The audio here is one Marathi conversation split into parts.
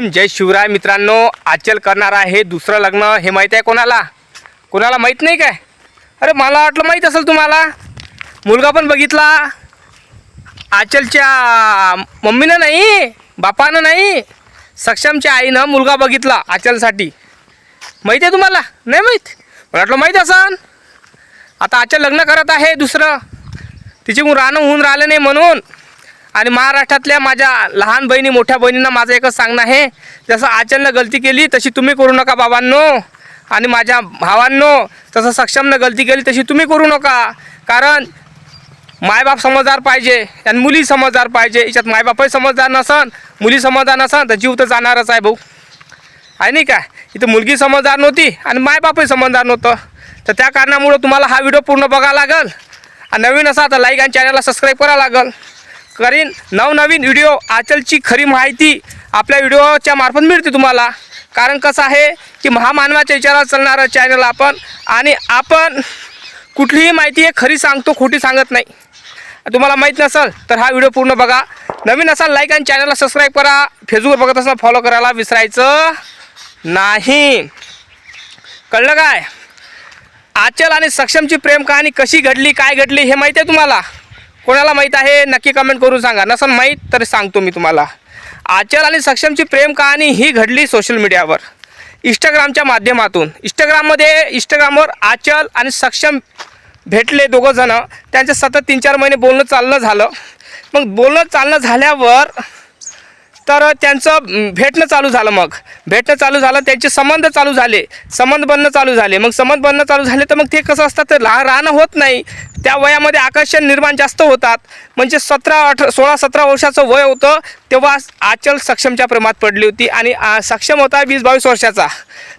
जय शिवराय मित्रांनो आचल करणार आहे दुसरं लग्न. हे माहीत आहे कोणाला? कोणाला माहीत नाही काय? अरे मला वाटलं माहीत असेल तुम्हाला. मुलगा पण बघितला. आचलच्या मम्मीनं नाही बापानं नाही सक्षमच्या आईनं मुलगा बघितला आचलसाठी. माहीत आहे तुम्हाला? नाही माहीत? मला वाटलं माहीत असन. आता आचल लग्न करत आहे दुसरं. तिची राहणं होऊन राहिलं नाही म्हणून. आणि महाराष्ट्रातल्या माझ्या लहान बहिणी मोठ्या बहिणींना माझं एकच सांगणं आहे जसं आचलनं गलती केली तशी तुम्ही करू नका बाबांनो. आणि माझ्या भावांनो तसं सक्षमनं गलती केली तशी तुम्ही करू नका. कारण मायबाप समजदार पाहिजे आणि मुली समजदार पाहिजे. याच्यात मायबापही समजदार नसन मुली समजदार नसन तर जीव तर जाणारच आहे भाऊ. आहे नाही काय इथं मुलगी समजदार नव्हती आणि मायबापही समजदार नव्हतं. तर त्या कारणामुळं तुम्हाला हा व्हिडिओ पूर्ण बघावा लागेल. आणि नवीन असा तर लाईक आणि चॅनलला सबस्क्राईब करावं लागेल. करीन. नवनवीन व्हिडिओ आचलची खरी माहिती आपल्या व्हिडिओच्या मार्फत मिळते तुम्हाला. कारण कसं आहे की महामानवाच्या विचारात चालणारं चॅनल आपण आणि आपण कुठलीही माहिती आहे खरी सांगतो खोटी सांगत नाही. तुम्हाला माहीत नसेल तर हा व्हिडिओ पूर्ण बघा. नवीन असाल लाईक आणि चॅनलला सबस्क्राईब करा. फेसबुकवर बघत असाल फॉलो करायला विसरायचं नाही. कळलं काय? आचल आणि सक्षमची प्रेम कहाणी कशी घडली काय घडली हे माहिती आहे तुम्हाला. कोणाला माहीत आहे? नक्की कमेंट करून सांगा. नसन माहीत तर सांगतो मी तुम्हाला. आचल आणि सक्षमची प्रेम कहाणी ही घडली सोशल मीडियावर इंस्टाग्रामच्या माध्यमातून. इंस्टाग्राममध्ये इंस्टाग्रामवर आचल आणि सक्षम भेटले दोघंजणं. त्यांचं सतत तीन चार महिने बोलणं चालणं झालं. मग बोलणं चालणं झाल्यावर तर त्यांचं भेटणं चालू झालं मग. भेटणं चालू झालं त्यांचे संबंध चालू झाले. संबंध बनणं चालू झाले. मग संबंध बनणं चालू झाले तर मग ते कसं असतं तर लहान राहणं होत नाही. त्या वयामध्ये आकर्षण निर्माण जास्त होतात. म्हणजे सतरा अठरा सोळा सतरा वर्षाचं वय होतं तेव्हा आचल सक्षमच्या प्रेमात पडली होती आणि आ, सक्षम होता वीस बावीस वर्षाचा.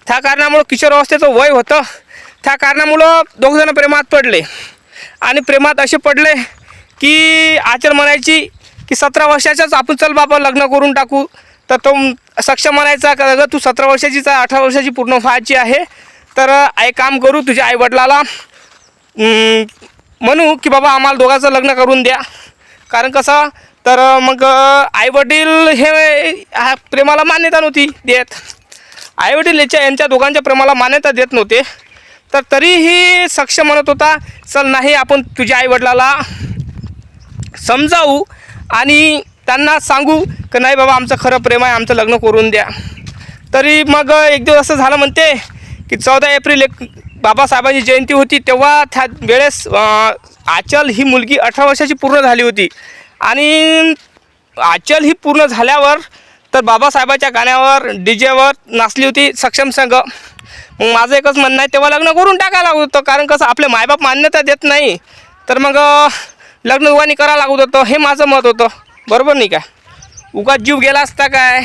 त्या कारणामुळं किशोरावस्थेचं वय होतं. त्या कारणामुळं दोघजणं प्रेमात पडले. आणि प्रेमात असे पडले की आचल म्हणायची की सतरा वर्षाच्याच आपण चल बाबा लग्न करून टाकू. तर तो सक्षम म्हणायचा का अगं तू सतरा वर्षाचीच तर अठरा वर्षाची पूर्ण व्हायची आहे. तर एक काम करू तुझ्या आईवडिलाला. म्हणू की बाबा आम्हाला दोघांचं लग्न करून द्या. कारण कसं तर मग आईवडील हे ह्या प्रेमाला मान्यता नव्हती देत. आईवडील याच्या यांच्या दोघांच्या प्रेमाला मान्यता देत नव्हते. तर तरीही सक्षम म्हणत होता चल नाही आपण तुझ्या आईवडिलाला समजावू. आणि त्यांना सांगू की नाही बाबा आमचं खरं प्रेम आहे आमचं लग्न करून द्या. तरी मग एक दिवस असं झालं म्हणते की चौदा एप्रिल एक बाबासाहेबांची जयंती होती तेव्हा त्या वेळेस आचल ही मुलगी अठरा वर्षाची पूर्ण झाली होती. आणि आचल ही पूर्ण झाल्यावर तर बाबासाहेबाच्या गाण्यावर डी जेवर नाचली होती सक्षम संघ. मग माझं एकच म्हणणं आहे तेव्हा लग्न करून टाकायला होतं कारण कसं आपले मायबाप मान्यता देत नाही. तर मग लग्न उगानी करावं लागत होतं हे माझं मत होतं. बरोबर नाही का? उगाच जीव गेला असता काय?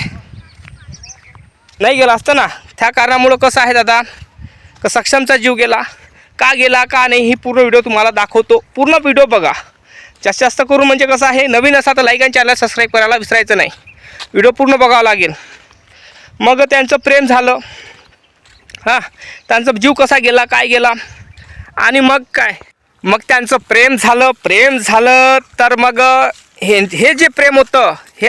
नाही गेला असतं ना? त्या कारणामुळं कसं आहे दादा? का सक्षमचा जीव गेला? का गेला का नाही ही पूर्ण व्हिडिओ तुम्हाला दाखवतो. पूर्ण व्हिडिओ बघा. जास्तीत जास्त करून म्हणजे कसं आहे नवीन असा तर लाईक आणि चॅनल सबस्क्राईब करायला विसरायचं नाही. व्हिडिओ पूर्ण बघावा लागेल. मग त्यांचं प्रेम झालं. हां त्यांचा जीव कसा गेला काय गेला? आणि मग काय? मग त्यांचं प्रेम झालं प्रेम झालं तर मग हे हे जे प्रेम होतं हे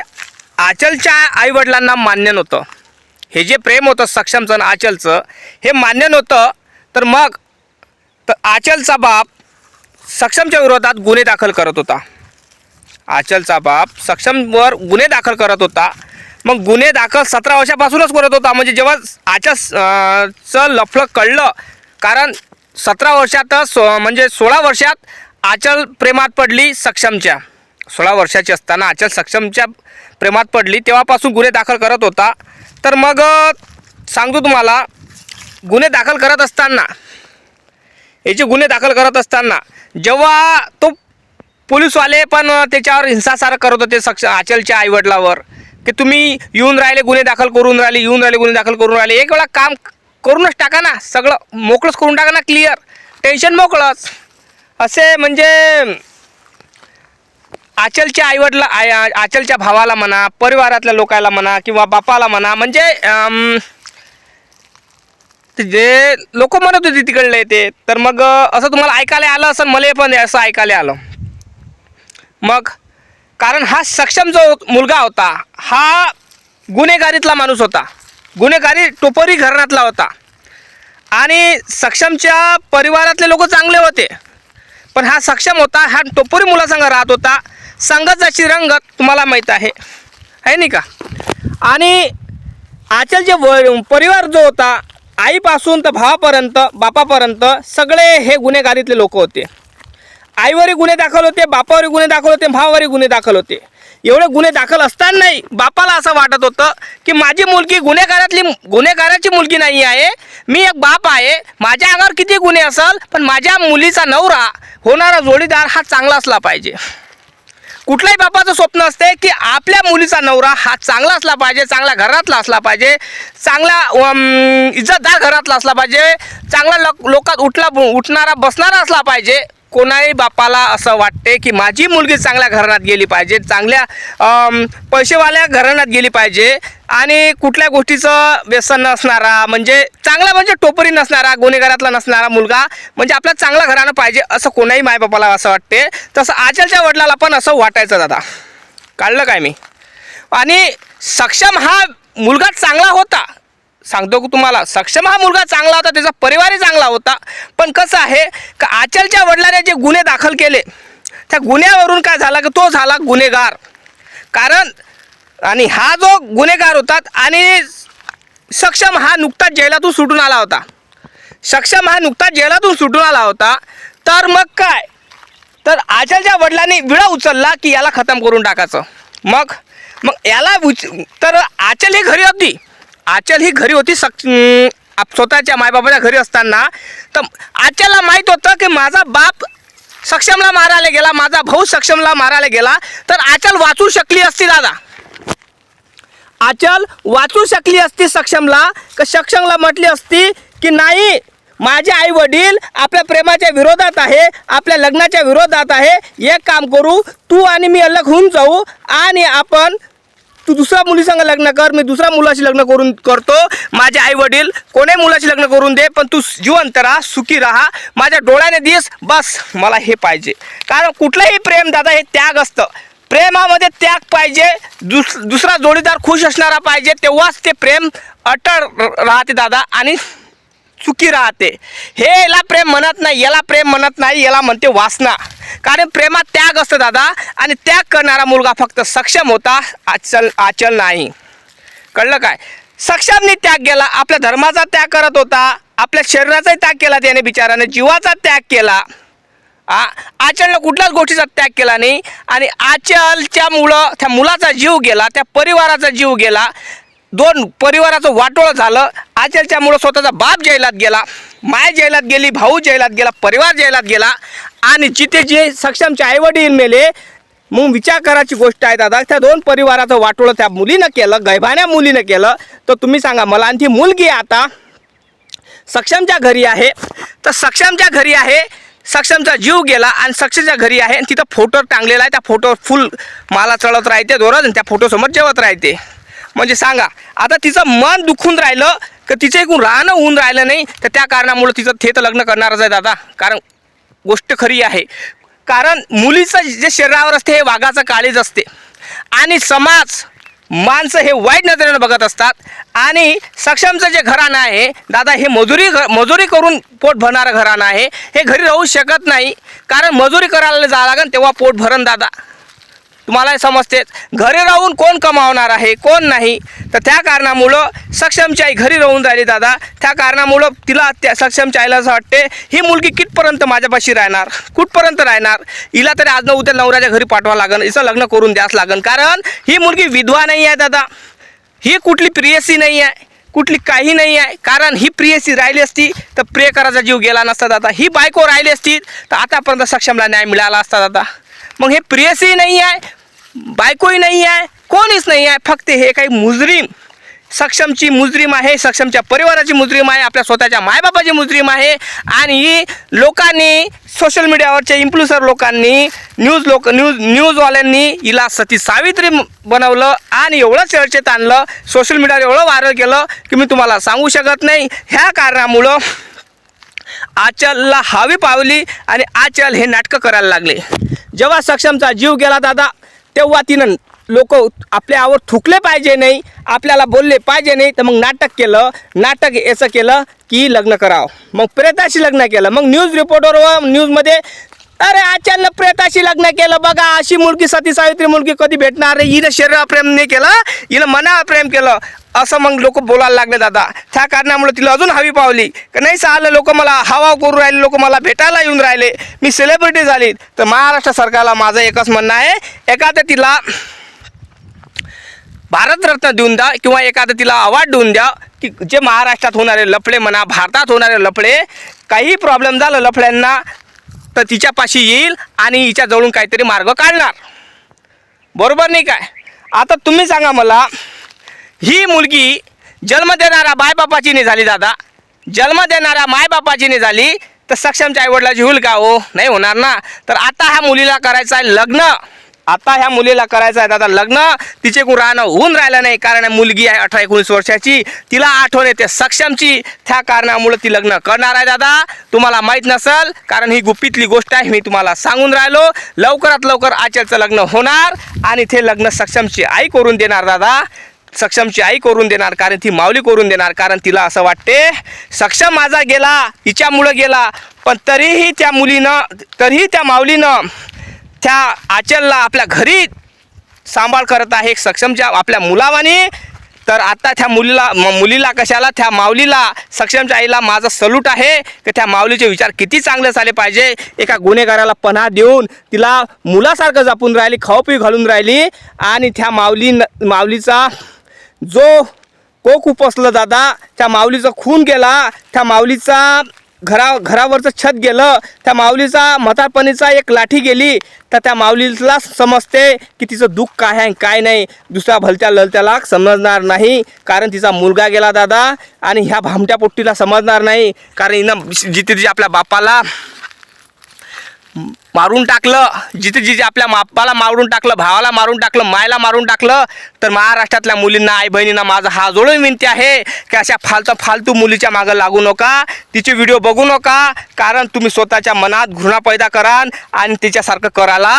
आचलच्या आईवडिलांना मान्य नव्हतं. हे जे प्रेम होतं सक्षमचं आणि आचलचं हे मान्य नव्हतं. तर मग तर आचलचा बाप सक्षमच्या विरोधात गुन्हे दाखल करत होता. आचलचा बाप सक्षमवर गुन्हे दाखल करत होता. मग गुन्हे दाखल सतरा वर्षापासूनच करत होता. म्हणजे जेव्हा आचल चं लफडं कळलं कारण सतरा वर्षातच सो म्हणजे सोळा वर्षात आचल प्रेमात पडली सक्षमच्या. सोळा वर्षाची असताना आचल सक्षमच्या प्रेमात पडली तेव्हापासून गुन्हे दाखल करत होता. तर मग सांगतो तुम्हाला गुन्हे दाखल करत असताना याचे गुन्हे दाखल करत असताना जेव्हा तो पोलीसवाले पण त्याच्यावर हिंसाचार करत होते सक्ष आचलच्या आईवडिलावर की तुम्ही येऊन राहिले गुन्हे दाखल करून राहिले येऊन राहिले गुन्हे दाखल करून राहिले एक वेळा काम करूनच टाका ना. सगळं मोकळंच करून टाका ना क्लिअर टेन्शन मोकळंच. असे म्हणजे आचलच्या आईवडला आय आचलच्या भावाला म्हणा परिवारातल्या लोकाला म्हणा किंवा बापाला म्हणा म्हणजे जे लोक म्हणत होते तिकडले ते तर मग असं तुम्हाला ऐकायला आलं असं मला पण असं ऐकायला आलं. मग कारण हा सक्षम जो मुलगा होता हा गुन्हेगारीतला माणूस होता. गुन्हेगारी टोपरी घराण्यातला होता. आणि सक्षमच्या परिवारातले लोक चांगले होते. पण हा सक्षम होता हा टोपरी मुलासंग राहत होता. संघाची रंगत तुम्हाला माहीत आहे. आहे नाही का? आणि आचलचे व परिवार जो होता आईपासून तर भावापर्यंत बापापर्यंत सगळे हे गुन्हेगारीतले लोक होते. आईवरही गुन्हे दाखल होते बापावरही गुन्हे दाखल होते भावावरही गुन्हे दाखल होते. एवढे गुन्हे दाखल असतानाही बापाला असं वाटत होतं की माझी मुलगी गुन्हेगारातली गुन्हेगाराची मुलगी नाही आहे. मी एक बाप आहे. माझ्या अंगावर किती गुन्हे असेल पण माझ्या मुलीचा नवरा होणारा जोडीदार हा चांगला असला पाहिजे. कुठल्याही बापाचं स्वप्न असते की आपल्या मुलीचा नवरा हा चांगला असला पाहिजे चांगल्या घरातला असला पाहिजे चांगला इज्जतदार घरातला असला पाहिजे चांगला लोक लोकात उठला उठणारा बसणारा असला पाहिजे. कोणाही बापाला असं वाटते की माझी मुलगी चांगल्या घराण्यात गेली पाहिजे चांगल्या पैसेवाल्या घराण्यात गेली पाहिजे आणि कुठल्या गोष्टीचं व्यसन नसणारा म्हणजे चांगला म्हणजे टोपरी नसणारा गुन्हेगारातला नसणारा मुलगा म्हणजे आपला चांगलं घराणं पाहिजे असं कोणाही मायबापाला असं वाटते. तसं आजलच्या वडिलाला पण असं वाटायचं दादा. काढलं काय मी? आणि सक्षम हा मुलगा चांगला होता. सांगतो की तुम्हाला? सक्षम हा मुलगा चांगला होता त्याचा परिवारही चांगला होता. पण कसं आहे का आचलच्या वडिलाने जे गुन्हे दाखल केले त्या गुन्ह्यावरून काय झाला की तो झाला गुन्हेगार. कारण आणि हा जो गुन्हेगार होता आणि सक्षम हा नुकताच जेलातून सुटून आला होता. सक्षम हा नुकताच जेलातून सुटून आला होता. तर मग काय? तर आचलच्या वडिलांनी विळा उचलला की याला खतम करून टाकायचं. मग मग याला उच तर आचल ही घरी होती. आचल ही घरी होती सक स्वतःच्या मायबापाच्या घरी असताना. तर आचलला माहीत होतं की माझा बाप सक्षमला मारायला गेला माझा भाऊ सक्षमला मारायला गेला. तर आचल वाचू शकली असती दादा. आचल वाचू शकली असती सक्षमला का सक्षमला म्हटली असती की नाही माझे आई वडील आपल्या प्रेमाच्या विरोधात आहे आपल्या लग्नाच्या विरोधात आहे एक काम करू तू आणि मी अलग होऊन जाऊ आणि आपण तू दुसऱ्या मुलीसंग लग्न कर मी दुसऱ्या मुलाशी लग्न करून करतो. माझे आई वडील कोणी मुलाशी लग्न करून दे पण तू जिवंत राहा सुखी राहा. माझ्या डोळ्याने दिस बस मला हे पाहिजे. कारण कुठलंही प्रेम दादा हे त्याग असतं. प्रेमामध्ये त्याग पाहिजे दुस दुसरा जोडीदार खुश असणारा पाहिजे तेव्हाच ते प्रेम अटळ राहते दादा. आणि चुकी राहते. हे याला प्रेम म्हणत नाही याला प्रेम म्हणत नाही याला म्हणते वासना. कारण प्रेमात त्याग असतं दादा आणि त्याग करणारा मुलगा फक्त सक्षम होता आचल आचल नाही. कळलं काय? सक्षमने त्याग केला आपल्या धर्माचा त्याग करत होता आपल्या शरीराचाही त्याग केला त्याने बिचाराने जीवाचा त्याग केला. आ आचलनं कुठल्याच गोष्टीचा त्याग केला नाही आणि आचलच्या मुलं त्या मुलाचा जीव गेला त्या परिवाराचा जीव गेला दोन परिवाराचं वाटोळं झालं. आचलच्यामुळं स्वतःचा बाप जैलात गेला माय जैलात गेली भाऊ जैलात गेला परिवार जैलात गेला. आणि जिथे जे सक्षमचे आईवडील मेले मग विचार करायची गोष्ट आहे दादा त्या दोन परिवाराचं वाटोळं त्या मुलीनं केलं गैभाण्या मुलीनं केलं. तर तुम्ही सांगा मला आणि ती मुलगी आता सक्षमच्या घरी आहे. तर सक्षमच्या घरी आहे सक्षमचा जीव गेला आणि सक्षमच्या घरी आहे आणि तिथं फोटो टांगलेला आहे. त्या फोटो फुल माला चढत राहते दोरज आणि त्या फोटोसमोर जेवत राहते. म्हणजे सांगा आता तिचं मन दुखून राहिलं तर तिचं एकूण राहणं होऊन राहिलं नाही? तर त्या कारणामुळं तिचं ते तर लग्न करणारच आहे दादा. कारण गोष्ट खरी आहे. कारण मुलीचं जे शरीरावर असते हे वाघाचं काळीज असते. आणि समाज माणसं हे वाईट नजरेनं बघत असतात. आणि सक्षमचं जे घराणं आहे दादा हे मजुरी घ मजुरी करून पोट भरणारं घराणं आहे. हे घरी राहू शकत नाही. कारण मजुरी करायला जावं लागेल तेव्हा पोट भरण दादा. तुम्हाला समजते घरी राहून कोण कमावणार आहे कोण नाही? तर त्या कारणामुळं सक्षमची आई घरी राहून राहिली दादा. त्या कारणामुळं तिला त्या सक्षमच्या आईला असं वाटते ही मुलगी कितपर्यंत माझ्यापाशी राहणार? कुठपर्यंत राहणार? हिला तरी आज न उद्या नवऱ्याच्या घरी पाठवा लागेल हिचं लग्न करून द्यास लागन. कारण ही मुलगी विधवा नाही आहे दादा. ही कुठली प्रियसी नाही आहे कुठली काही नाही आहे. कारण ही प्रियसी राहिली असती तर प्रिय करायचा जीव गेला नसता दादा. ही बायको राहिली असती तर आतापर्यंत सक्षमला न्याय मिळाला असता दादा. मग हे प्रियसी नाही आहे बायकोही नाही आहे कोणीच नाही आहे फक्त हे काही मुजरीम. सक्षमची मुजरीम आहे सक्षमच्या परिवाराची मुजरीम आहे आपल्या स्वतःच्या मायबापाची मुजरीम आहे. आणि लोकांनी सोशल मीडियावरच्या इन्फ्लुएन्सर लोकांनी न्यूज लोक न्यूज न्यूजवाल्यांनी हिला सती सावित्री बनवलं आणि एवढं चर्चेत आणलं सोशल मीडियावर एवढं व्हायरल केलं की मी तुम्हाला सांगू शकत नाही. ह्या कारणामुळं आचलला हवी पावली आणि आचल हे नाटकं करायला लागले. जेव्हा सक्षमचा जीव गेला दादा तेव्हा तिनं लोक आपल्यावर थुकले पाहिजे नाही आपल्याला बोलले पाहिजे नाही तर मग नाटक केलं नाटक याचं केलं की लग्न करावं. मग प्रेताशी लग्न केलं मग न्यूज रिपोर्टरवर न्यूजमध्ये अरे अचानक प्रेताशी लग्न केलं बघा अशी मुलगी सती सावित्री मुलगी कधी भेटणार रे? हिनं शरीरा प्रेम नाही केलं हिनं मना प्रेम केलं. असं मग लोक बोलायला लागले दादा. त्या कारणामुळे तिला अजून हवी पावली. का नाही चाललं लोक मला हवा करून राहिले लोक मला भेटायला येऊन राहिले. मी सेलिब्रिटी झाली. तर महाराष्ट्र सरकारला माझं एकच म्हणणं आहे एखाद्या तिला भारतरत्न देऊन द्या किंवा एखादं तिला अवॉर्ड देऊन द्या की जे महाराष्ट्रात होणारे लफडे म्हणा भारतात होणारे लफडे काही प्रॉब्लेम झालं लफड्यांना तर तिच्यापाशी येईल आणि हिच्याजवळून काहीतरी मार्ग काढणार. बरोबर नाही काय? आता तुम्ही सांगा मला ही मुलगी जन्म देणाऱ्या बायबापाची नाही झाली दादा. जन्म देणाऱ्या मायबापाची नाही झाली तर सक्षमच्या आईवडिलाची होईल का हो नाही होणार ना? तर आता ह्या मुलीला करायचं आहे लग्न. आता ह्या मुलीला करायचं आहे दादा लग्न. तिचे कोण राहणं होऊन राहिलं नाही. कारण मुलगी आहे अठरा एकोणीस वर्षाची. तिला आठवण येते सक्षमची. त्या कारणामुळे ती लग्न करणार आहे दादा. तुम्हाला माहीत नसल कारण ही गुपितली गोष्ट आहे मी तुम्हाला सांगून राहिलो. लवकरात लवकर आचलचं लग्न होणार आणि ते लग्न सक्षमची आई करून देणार दादा. सक्षमची आई करून देणार कारण ती माऊली करून देणार कारण तिला असं वाटते सक्षम माझा गेला हिच्यामुळं गेला. पण तरीही त्या मुलीनं तरीही त्या माऊलीनं त्या आचलला आपल्या घरी सांभाळ करत आहे सक्षमच्या आपल्या मुलावानी. तर आता त्या मुलीला म- मुलीला कशाला त्या माऊलीला सक्षमच्या आईला माझा सल्यूट आहे की त्या माऊलीचे विचार किती चांगले झाले पाहिजे. एका गुन्हेगाराला पन्हा देऊन तिला मुलासारखं जपून राहिली खाऊपिऊ घालून राहिली. आणि त्या माऊली माऊलीचा जो कोक उपसलं दादा त्या माऊलीचा खून गेला त्या माऊलीचा घरा घरावरचं छत गेलं त्या माऊलीचा म्हातारपणीचा एक लाठी गेली तर त्या माऊलीला समजते की तिचं दुःख काय आहे काय नाही. दुसऱ्या भलत्या ललत्याला समजणार नाही कारण तिचा मुलगा गेला दादा आणि ह्या भामट्या पोट्टीला समजणार नाही. कारण हिनं जिथे तिच्या आपल्या बापाला मारून टाकलं जिथे जिथे आपल्या माप्पाला मारून टाकलं भावाला मारून टाकलं मायला मारून टाकलं तर महाराष्ट्रातल्या मुलींना आई बहिणींना माझा हा जोडून विनंती आहे की अशा फालतू फालतू मुलीच्या मागं लागू नका तिचे व्हिडिओ बघू नका कारण तुम्ही स्वतःच्या मनात घृणा पैदा कराल आणि तिच्यासारखं करायला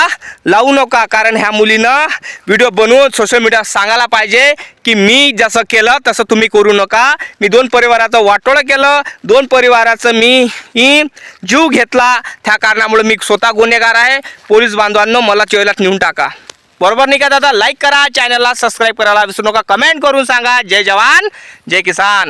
लावू नका कारण ह्या मुलीनं व्हिडिओ बनवून सोशल मीडियावर सांगायला पाहिजे की मी जसं केलं तसं तुम्ही करू नका. मी दोन परिवाराचं वाटोळं केलं दोन परिवाराचं मी जीव घेतला त्या कारणामुळे मी स्वतः गुन्हेगार आहे. पोलीस बांधवांनो मला चोयलात नेऊन टाका. बरोबर नाही का दादा? लाईक करा चॅनलला सबस्क्राईब करायला विसरू नका. कमेंट करून सांगा. जय जवान जय किसान.